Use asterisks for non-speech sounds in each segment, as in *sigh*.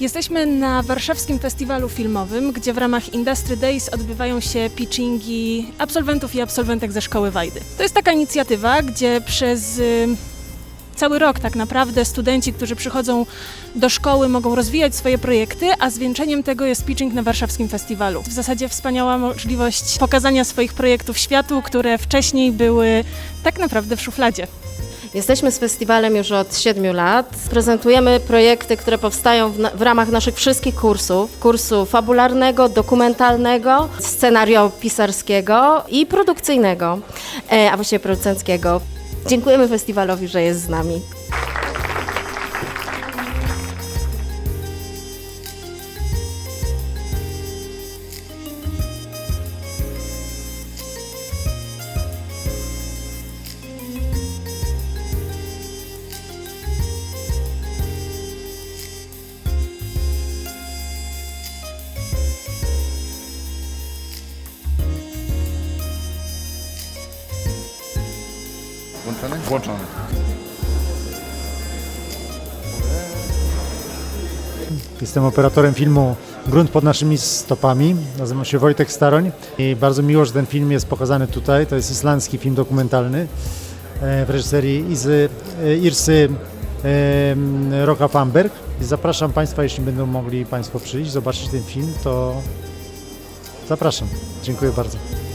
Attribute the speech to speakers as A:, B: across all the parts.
A: Jesteśmy na warszawskim festiwalu filmowym, gdzie w ramach Industry Days odbywają się pitchingi absolwentów i absolwentek ze szkoły Wajdy. To jest taka inicjatywa, gdzie przez y, cały rok tak naprawdę studenci, którzy przychodzą do szkoły mogą rozwijać swoje projekty, a zwieńczeniem tego jest pitching na warszawskim festiwalu. W zasadzie wspaniała możliwość pokazania swoich projektów światu, które wcześniej były tak naprawdę w szufladzie.
B: Jesteśmy z festiwalem już od 7 lat. Prezentujemy projekty, które powstają w, w ramach naszych wszystkich kursów. Kursu fabularnego, dokumentalnego, scenariopisarskiego i produkcyjnego, e, a właściwie producenckiego. Dziękujemy festiwalowi, że jest z nami.
C: Włączony? Włączony.
D: Jestem operatorem filmu Grunt pod naszymi stopami. Nazywam się Wojtek Staroń i bardzo miło, że ten film jest pokazany tutaj. To jest islandzki film dokumentalny e, w reżyserii Izy, e, Irsy e, Roka Pamberg. Zapraszam Państwa, jeśli będą mogli Państwo przyjść, zobaczyć ten film, to zapraszam. Dziękuję bardzo.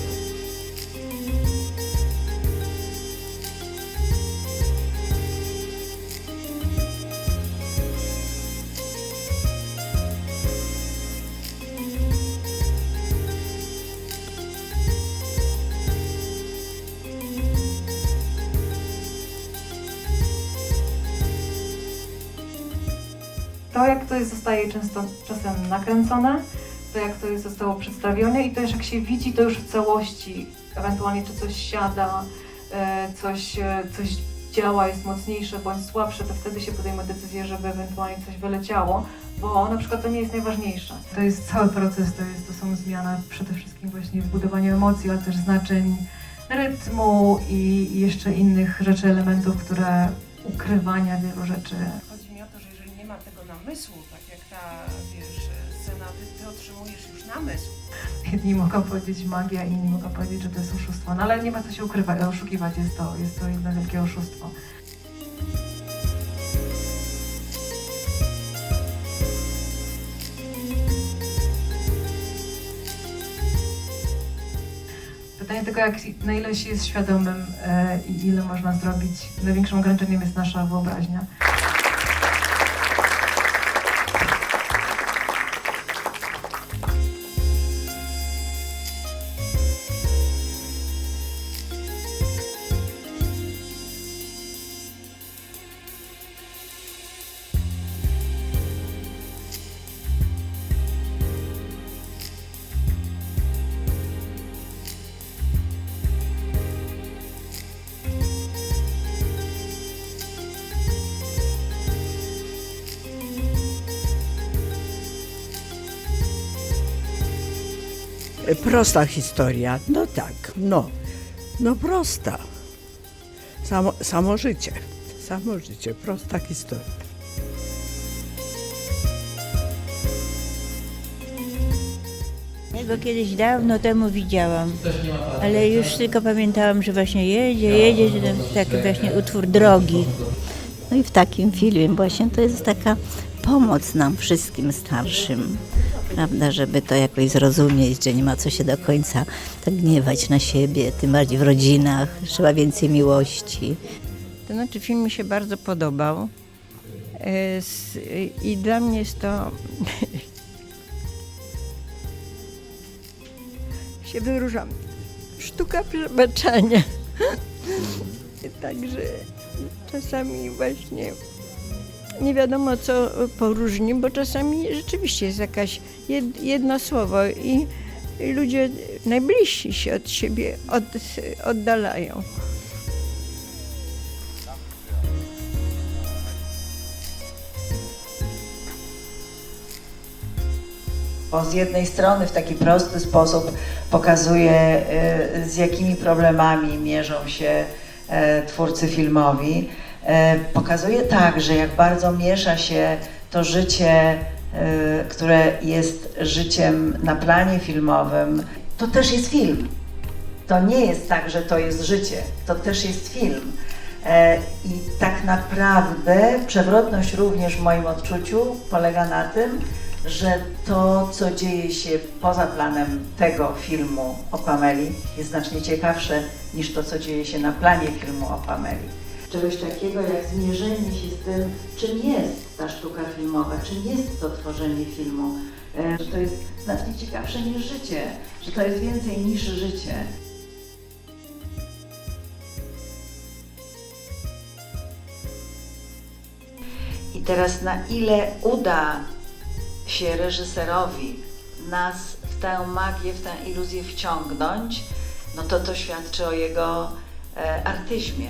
E: To, jak to jest, zostaje często czasem nakręcone, to jak to jest, zostało przedstawione i też jak się widzi to już w całości, ewentualnie czy coś siada, e, coś, e, coś działa, jest mocniejsze bądź słabsze, to wtedy się podejmuje decyzję, żeby ewentualnie coś wyleciało, bo na przykład to nie jest najważniejsze. To jest cały proces, to, jest, to są zmiana przede wszystkim właśnie w budowaniu emocji, ale też znaczeń rytmu i jeszcze innych rzeczy, elementów, które ukrywania wielu rzeczy
F: tego namysłu, tak jak ta, wiesz, scena, ty, ty otrzymujesz już namysł.
E: Jedni mogą powiedzieć magia, inni mogą powiedzieć, że to jest oszustwo. No ale nie ma co się ukrywać, oszukiwać, jest to, jest to jedno wielkie oszustwo. Pytanie tylko, jak, na ile się jest świadomym e, i ile można zrobić. Największym ograniczeniem jest nasza wyobraźnia.
G: Prosta historia, no tak, no, no prosta. Samo, samo życie, samo życie, prosta historia.
H: Ja go kiedyś dawno temu widziałam, ale już tylko pamiętałam, że właśnie jedzie, jedzie, że to jest taki właśnie utwór drogi.
I: No i w takim filmie właśnie to jest taka pomoc nam wszystkim starszym, prawda, żeby to jakoś zrozumieć, że nie ma co się do końca tak gniewać na siebie, tym bardziej w rodzinach, trzeba więcej miłości.
H: To znaczy film mi się bardzo podobał E, i dla mnie jest to *laughs* się wyróżam. Sztuka przebaczenia. *laughs* Także czasami właśnie nie wiadomo co poróżni, bo czasami rzeczywiście jest jakaś jed, jedno słowo i, ludzie najbliżsi się od siebie od, oddalają.
J: bo z jednej strony w taki prosty sposób pokazuje, y, z jakimi problemami mierzą się e, twórcy filmowi. E, Pokazuje także, jak bardzo miesza się to życie e, które jest życiem na planie filmowym, to też jest film. To nie jest tak, że to jest życie, to też jest film. E, I tak naprawdę przewrotność również w moim odczuciu polega na tym, że to, co dzieje się poza planem tego filmu o Pameli, jest znacznie ciekawsze niż to, co dzieje się na planie filmu o Pameli. Czegoś takiego jak zmierzenie się z tym, czym jest ta sztuka filmowa, czym jest to tworzenie filmu, e, że to jest znacznie ciekawsze niż życie, że to jest więcej niż życie. I teraz na ile uda się reżyserowi nas w tę magię, w tę iluzję wciągnąć, no to to świadczy o jego e, artyzmie.